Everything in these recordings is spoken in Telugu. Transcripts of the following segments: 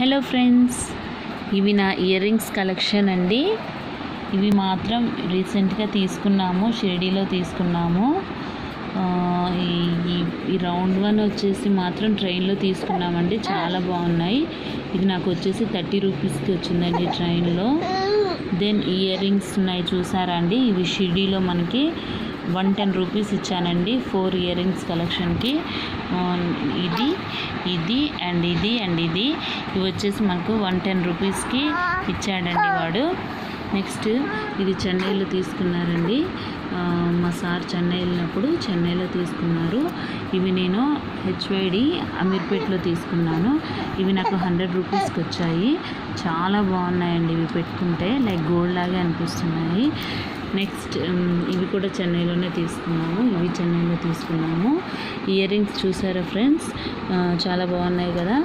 హలో ఫ్రెండ్స్ ఇవి నా ఇయర్ రింగ్స్ కలెక్షన్ అండి. ఇవి మాత్రం రీసెంట్గా తీసుకున్నాము షిరిడీలో తీసుకున్నాము. ఈ- ఈ- రౌండ్ వన్ వచ్చేసి మాత్రం ట్రైన్లో తీసుకున్నామండి. చాలా బాగున్నాయి. ఇది నాకు వచ్చేసి థర్టీ రూపీస్కి వచ్చిందండి ట్రైన్లో. దెన్ ఇయర్ రింగ్స్ ఉన్నాయి చూసారా అండి? ఇవి షిరిడీలో మనకి వన్ టెన్ రూపీస్ ఇచ్చానండి ఫోర్ ఇయర్ రింగ్స్ కలెక్షన్కి. ఇది ఇది అండ్ ఇది అండ్ ఇది. ఇవి వచ్చేసి మనకు వన్ టెన్ రూపీస్కి ఇచ్చాడండి వాడు. నెక్స్ట్ ఇది చెన్నైలో తీసుకున్నారండి. మా సార్ చెన్నై వెళ్ళినప్పుడు చెన్నైలో తీసుకున్నారు. ఇవి నేను హెచ్వైడి అమీర్పేట్లో తీసుకున్నాను. ఇవి నాకు హండ్రెడ్ రూపీస్కి వచ్చాయి. చాలా బాగున్నాయండి ఇవి పెట్టుకుంటే. లైక్ గోల్డ్ లాగే అనిపిస్తున్నాయి. నెక్స్ట్ um, ఇవి కూడా చెన్నైలోనే తీసుకున్నాము. ఇవి చెన్నైలో తీసుకున్నాము. ఇయర్ రింగ్స్ చూసారా ఫ్రెండ్స్ చాలా బాగున్నాయి కదా.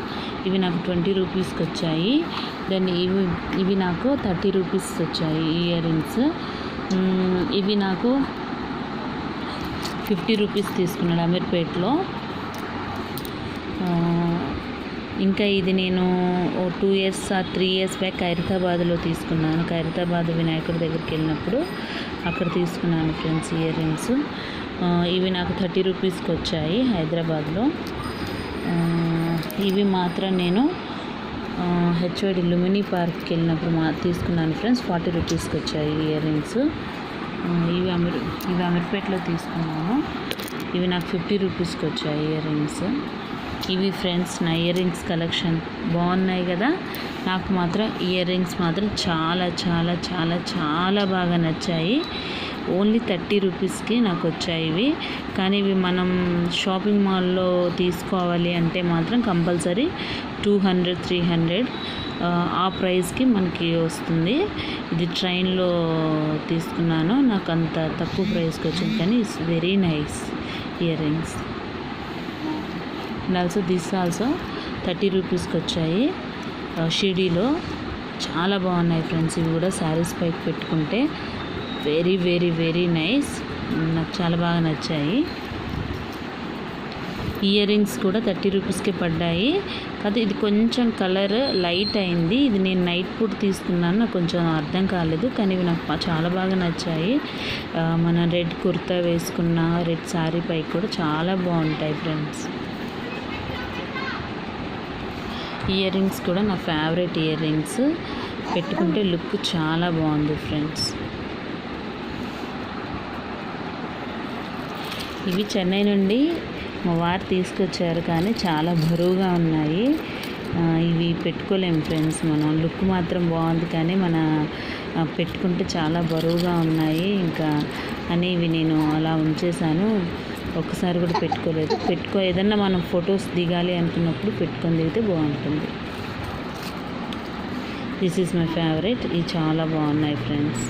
ఇవి నాకు ట్వంటీ రూపీస్కి వచ్చాయి. దెన్ ఇవి ఇవి నాకు థర్టీ రూపీస్ వచ్చాయి ఇయర్ రింగ్స్ ఇవి నాకు ఫిఫ్టీ రూపీస్ తీసుకున్నాడు అమీర్పేట్లో. ఇంకా ఇది నేను ఓ టూ ఇయర్స్ ఆ త్రీ ఇయర్స్ బ్యాక్ ఖైరతాబాద్లో తీసుకున్నాను. ఖైరతాబాద్ వినాయకుడి దగ్గరికి వెళ్ళినప్పుడు అక్కడ తీసుకున్నాను ఫ్రెండ్స్ ఇయర్ రింగ్స్. ఇవి నాకు థర్టీ రూపీస్కి వచ్చాయి హైదరాబాద్లో. ఇవి మాత్రం నేను హెచ్ఓడి లుమినీ పార్క్కి వెళ్ళినప్పుడు మా తీసుకున్నాను ఫ్రెండ్స్ ఫార్టీ రూపీస్కి వచ్చాయి ఇయర్ రింగ్స్. ఇవి అమీర్ ఇవి అమీర్పేటలో తీసుకున్నాను. ఇవి నాకు ఫిఫ్టీ రూపీస్కి వచ్చాయి ఇయర్ రింగ్స్. ఇవి ఫ్రెండ్స్ నా ఇయర్ రింగ్స్ కలెక్షన్ బాగున్నాయి కదా? నాకు మాత్రం ఇయర్ రింగ్స్ మాత్రం చాలా చాలా చాలా చాలా బాగా నచ్చాయి. ఓన్లీ థర్టీ రూపీస్కి నాకు వచ్చాయి ఇవి. కానీ ఇవి మనం షాపింగ్ మాల్లో తీసుకోవాలి అంటే మాత్రం compulsory two hundred three hundred ఆ ప్రైస్కి మనకి వస్తుంది. ఇది ట్రైన్లో తీసుకున్నాను. నాకు అంత తక్కువ ప్రైస్కి వచ్చింది కానీ it's very nice earrings. And also this also thirty రూపీస్కి వచ్చాయి. షిడీలో చాలా బాగున్నాయి ఫ్రెండ్స్. ఇవి కూడా శారీస్ పైకి పెట్టుకుంటే వెరీ వెరీ వెరీ నైస్ నాకు చాలా బాగా నచ్చాయి. ఇయర్ రింగ్స్ కూడా థర్టీ రూపీస్కే పడ్డాయి. కాదు ఇది కొంచెం కలర్ లైట్ అయింది. ఇది నేను నైట్ పూట తీసుకున్నాను. నాకు కొంచెం అర్థం కాలేదు. కానీ ఇవి నాకు చాలా బాగా నచ్చాయి. మన రెడ్ కుర్తా వేసుకున్న రెడ్ శారీ పైకి కూడా చాలా బాగుంటాయి ఫ్రెండ్స్. ఇయర్ రింగ్స్ కూడా నా ఫేవరెట్ ఇయర్ రింగ్స్ పెట్టుకుంటే లుక్ చాలా బాగుంది ఫ్రెండ్స్ ఇవి చెన్నై నుండి మా వారు తీసుకొచ్చారు కానీ చాలా బరువుగా ఉన్నాయి. ఇవి పెట్టుకోలేము ఫ్రెండ్స్ మనం లుక్ మాత్రం బాగుంది కానీ మన పెట్టుకుంటే చాలా బరువుగా ఉన్నాయి. ఇంకా అని ఇవి నేను అలా ఉంచేసాను ఒకసారి కూడా పెట్టుకోలేదు. పెట్టుకో ఏదన్నా మనం ఫొటోస్ దిగాలి అనుకున్నప్పుడు పెట్టుకొని దిగితే బాగుంటుంది. దిస్ ఈజ్ మై ఫేవరెట్ ఇవి చాలా బాగున్నాయి ఫ్రెండ్స్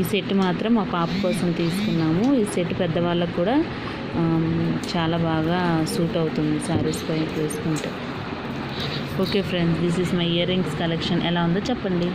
ఈ సెట్ మాత్రం మా పాప కోసం తీసుకున్నాము. ఈ సెట్ పెద్దవాళ్ళకు కూడా చాలా బాగా సూట్ అవుతుంది శారీస్ పై వేసుకుంటే. Okay friends this is my earrings collection ఎలా ఉందో చెప్పండి.